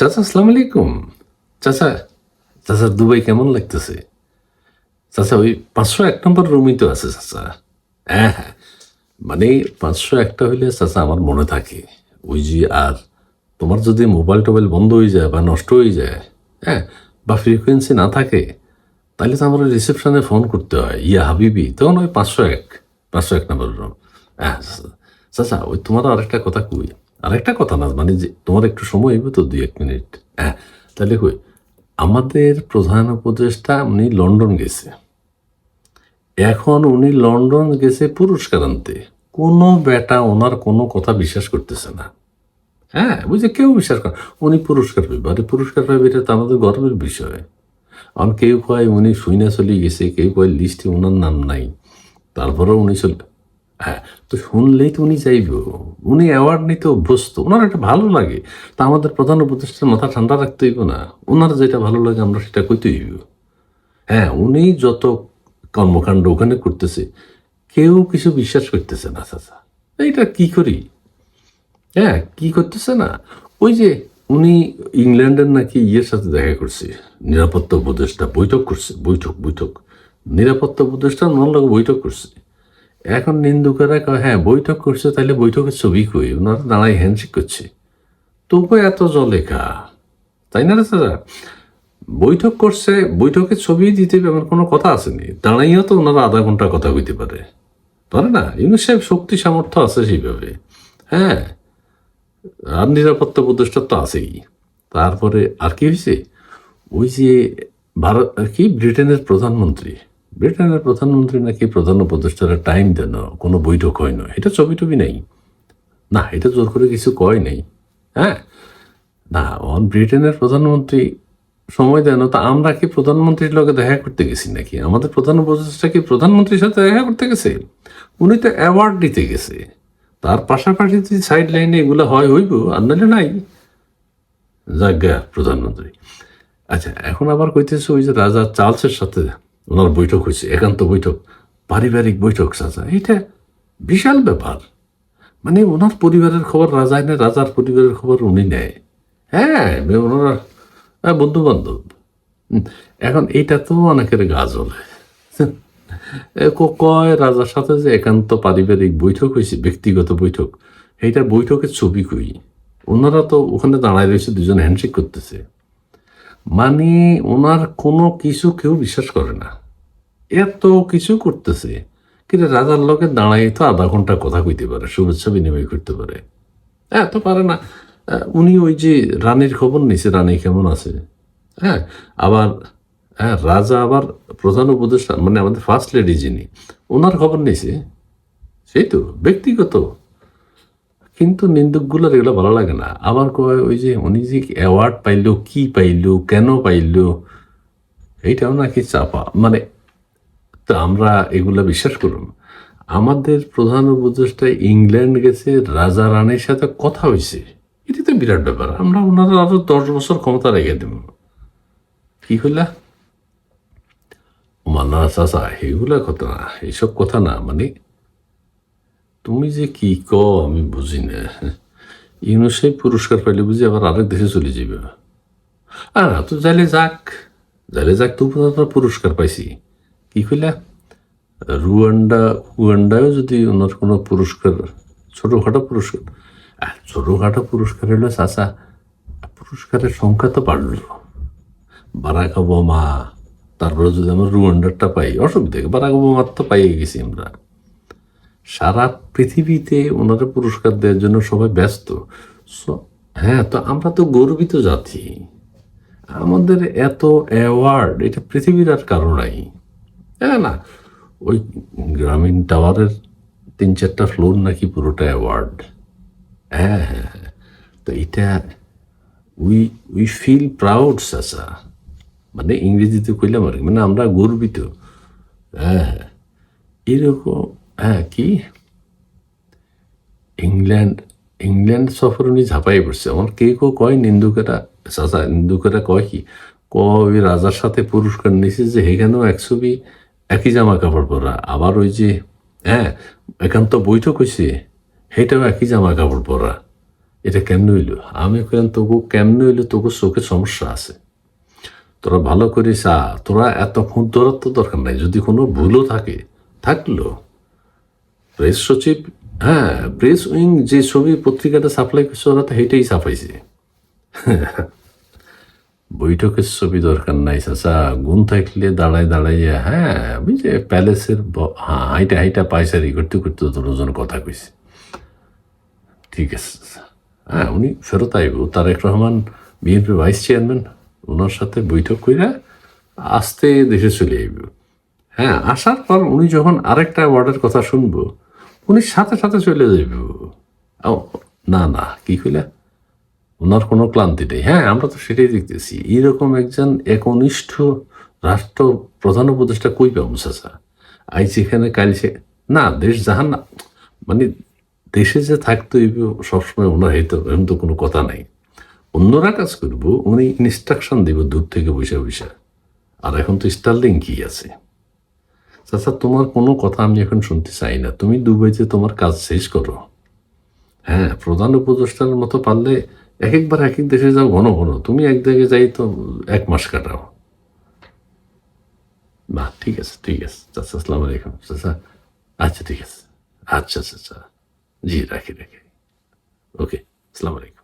চাচা আসসালাম আলাইকুম চাচা চাচা দুবাই কেমন লাগতেছে? চাচা, ওই পাঁচশো এক নম্বর রুমই তো আছে, চাচা। হ্যাঁ হ্যাঁ। মানে পাঁচশো একটা হইলে চাচা আমার মনে থাকে। ওই যে আর তোমার যদি মোবাইল টোবাইল বন্ধ হয়ে যায় বা নষ্ট হয়ে যায় হ্যাঁ বা ফ্রিকোয়েন্সি না থাকে, তাহলে তো আমার রিসেপশনে ফোন করতে হয়। ইয়া হাবিবি, তখন ওই পাঁচশো এক পাঁচশো এক নম্বর রুম হ্যাঁ চাচা। ওই তোমার আরেকটা কথা কই? আরেকটা কথা না মানে যে তোমার একটু সময় হইবে তো দুই এক মিনিট। হ্যাঁ তাহলে কই, আমাদের প্রধান উপদেষ্টা উনি লন্ডন গেছে। এখন উনি লন্ডন গেছে পুরস্কার আনতে। কোনো বেটা ওনার কোনো কথা বিশ্বাস করতেছে না। হ্যাঁ বুঝছে কেউ বিশ্বাস করে উনি পুরস্কার পাইবে। আরে পুরস্কার পাইবে এটা তো আমাদের গর্বের বিষয়। কারণ কেউ কয় উনি শুইনা চলে গেছে, কেউ কয় লিস্টে ওনার নাম নাই। তারপরেও উনি চলে হ্যাঁ তো শুনলেই তো উনি চাইব। উনি অ্যাওয়ার্ড নিতে অভ্যস্ত। ওনার একটা ভালো লাগে। তা আমাদের প্রধান উপদেষ্টার মাথা ঠান্ডা রাখতে হইব না। ওনার যেটা ভালো লাগে আমরা সেটা কইতে হইব। হ্যাঁ উনি যত কর্মকাণ্ড ওখানে করতেছে, কেউ কিছু বিশ্বাস করতেছে না, চাচা। এইটা কি করি? হ্যাঁ কি করতেছে না? ওই যে উনি ইংল্যান্ডের নাকি ইয়ের সাথে দেখা করছে। নিরাপত্তা উপদেষ্টা বৈঠক করছে। বৈঠক বৈঠক। নিরাপত্তা উপদেষ্টা ওনার লোক বৈঠক করছে। এখন নিন্দুকেরা কয় হ্যাঁ বৈঠক করছে তাহলে বৈঠকের ছবি কই? ওনারা দাঁড়াই হ্যান্ডশেক করছে। তবু এত জলেখা তাই না দাদা বৈঠক করছে, বৈঠকের ছবি দিতে এমন কোনো কথা আসেনি দাঁড়াইয়া তো ওনারা আধা ঘণ্টা কথা কইতে পারে। পারে না? ইউনুস সাহেব শক্তি, সামর্থ্য আছে সেইভাবে। হ্যাঁ আর নিরাপত্তা উপদেষ্টা তো আছেই। তারপরে আর কি হয়েছে ওই যে ভারত কি? ব্রিটেনের প্রধানমন্ত্রী। ব্রিটেনের প্রধানমন্ত্রী নাকি প্রধান উপদেষ্টারা টাইম দেন, কোনো বৈঠক হয় না। এটা ছবি টবি নেই। না, এটা জোর করে কিছু কয় নেই। হ্যাঁ? না, অন ব্রিটেনের প্রধানমন্ত্রী সময় দেন, তা আমরা কি প্রধানমন্ত্রীর লগে দেখা করতে গেছি নাকি? আমাদের প্রধান উপদেষ্টা কি প্রধানমন্ত্রীর সাথে দেখা করতে গেছে? উনি তো অ্যাওয়ার্ড দিতে গেছে। তার পাশাপাশি যদি সাইড লাইনে এগুলো হয়, হইব, আর নাহলে নাই। যাজ্ঞা প্রধানমন্ত্রী। আচ্ছা এখন আবার কইতেছে ওই যে রাজা চার্লসের সাথে ওনার বৈঠক হয়েছে একান্ত বৈঠক পারিবারিক বৈঠক চাচা এটা বিশাল ব্যাপার। মানে ওনার পরিবারের খবর রাজায় নেয় রাজার পরিবারের খবর উনি নেয়। হ্যাঁ ওনারা হ্যাঁ, বন্ধু বান্ধব এখন এইটা তো অনেকের গা জ্বলে কয় রাজার সাথে যে একান্ত পারিবারিক বৈঠক হয়েছে ব্যক্তিগত বৈঠক এইটা বৈঠকের ছবি কই? ওনারা তো ওখানে দাঁড়ায় রয়েছে দুজন হ্যান্ডশেক করতেছে। মানে ওনার কোনো কিছু কেউ বিশ্বাস করে না। এত কিছু করতেছে কিন্তু রাজার লোকে দাঁড়াই তো আধা ঘণ্টা কথা কইতে পারে, শুভেচ্ছা বিনিময় করতে পারে। এত পারে না। উনি ওই যে রানীর খবর নিছে, রানী কেমন আছে? হ্যাঁ আবার হ্যাঁ রাজা আবার প্রধান উপদেষ্টা মানে আমাদের ফার্স্ট লেডি যিনি, ওনার খবর নিছে? সেই তো, ব্যক্তিগত। কিন্তু নিন্দুকগুলোর এগুলো ভালো লাগে না। আবার কয়, ওই যে উনি যে অ্যাওয়ার্ড পাইলো, কি পাইলো, কেন পাইলো, এইটাও নাকি চাপা। মানে তো আমরা এগুলা বিশ্বাস করুন। আমাদের প্রধান উপদেষ্টা ইংল্যান্ড গেছে, রাজা রানীর সাথে কথা হয়েছে। এটি তো বিরাট ব্যাপার। আমরা ওনারা আরও দশ বছর ক্ষমতা রেখে দেব। কি হইলা? মানা চাচা, এগুলা কথা না এইসব কথা না মানে তুমি যে কি ক আমি বুঝি না। ইউনুসেফ পুরস্কার পাইলে বুঝি আবার আরেক দেশে চলে যাবে আর তো যাইলে যাক যাইলে যাক তো পুরস্কার পাইছি। কি কইলা? রুয়ান্ডা রুয়ান্ডায়ও যদি ওনার কোনো পুরস্কার ছোটোখাটো পুরস্কার। আহ, ছোটোখাটো পুরস্কার হলো চাচা পুরস্কারের সংখ্যা তো বাড়লো। বারাক ওবামা তারপরে যদি আমরা রুয়ান্ডারটা পাই অসুবিধা? বারাক ওবামার তো পাইয়ে গেছি আমরা। সারা পৃথিবীতে ওনারা পুরস্কার দেওয়ার জন্য সবাই ব্যস্ত So, হ্যাঁ তো আমরা তো গর্বিত জাতি আমাদের এত অ্যাওয়ার্ড এটা পৃথিবীর আর কারও নাই হ্যাঁ না ওই গ্রামীণ টাওয়ারের তিন চারটা ফ্লোর নাকি পুরোটা অ্যাওয়ার্ড হ্যাঁ হ্যাঁ হ্যাঁ। তো এটা উই উই ফিল প্রাউড চাচা মানে ইংরেজিতে কইলাম আর কি মানে আমরা গর্বিত হ্যাঁ হ্যাঁ। এরকম হ্যাঁ কি? ইংল্যান্ড ইংল্যান্ড সফর উনি ঝাঁপাই পড়ছে। আমার কে কেউ কয়, নিন্দুকেরা, চাচা, নিন্দুকেরা কয় কি? ওই রাজার সাথে পুরস্কার নিছে যে সেখানেও এক ছবি, একই জামা কাপড় পরা। আবার ওই যে হ্যাঁ একান্ত বৈঠক হয়েছে সেটাও একই জামা কাপড় পরা। এটা কেমনে হইল? আমি কেন তবু কেমনে হইল? তবু চোখে সমস্যা আছে। তোরা ভালো করে চা তোরা এত খুঁত ধরার তো দরকার নাই। যদি কোনো ভুলও থাকে, থাকল। প্রেস সচিব হ্যাঁ প্রেস উইং যে ছবি পত্রিকাটা সাপ্লাই করছে, ওরা তো হেঁটেই ছাপাইছে। বৈঠকের ছবি দরকার নাই, চাচা। গুণ থাকলে দাঁড়ায় দাঁড়াইয়া হ্যাঁ ওই যে প্যালেসের হ্যাঁ হাইটা হাইটা পায়সারি করতে করতে ওজন কথা কইছে। ঠিক আছে হ্যাঁ উনি ফেরত আইব। তারেক রহমান বিএনপির ভাইস চেয়ারম্যান ওনার সাথে বৈঠক কইরা আস্তে দেশে চলে আইব। হ্যাঁ আসার পর উনি যখন আরেকটা ওয়ার্ডের কথা শুনব, উনি সাথে সাথে চলে যাইব। না না, কি কইলা? ওনার কোনো ক্লান্তি নেই। হ্যাঁ আমরা তো সেটাই দেখতেছি। এরকম একজন একনিষ্ঠ রাষ্ট্র প্রধান উপদেষ্টা কই পাবো, চাচা? আই যেখানে কাল সে না, দেশ জাহান না। মানে দেশে যে থাকতো সবসময় ওনার হয়তো এরকম তো কোনো কথা নাই। অন্যরা কাজ করব, উনি ইনস্ট্রাকশন দিব দূর থেকে বসে বসে। আর এখন তো স্টার্লিং কি আছে। চাচা তোমার কোনো কথা আমি এখন শুনতে চাই না। তুমি দুবাইতে তোমার কাজ শেষ করো। হ্যাঁ প্রধান উপদেষ্টার মতো পারলে এক একবার এক এক দেশে যাও ঘন ঘন। তুমি এক জায়গায় যাই তো এক মাস কাটাও। না ঠিক আছে ঠিক আছে। চাচা আসসালামু আলাইকুম। চাচা আচ্ছা ঠিক আছে। আচ্ছা আচ্ছা আচ্ছা। জি, রাখি রাখি। ওকে, আসসালামু আলাইকুম।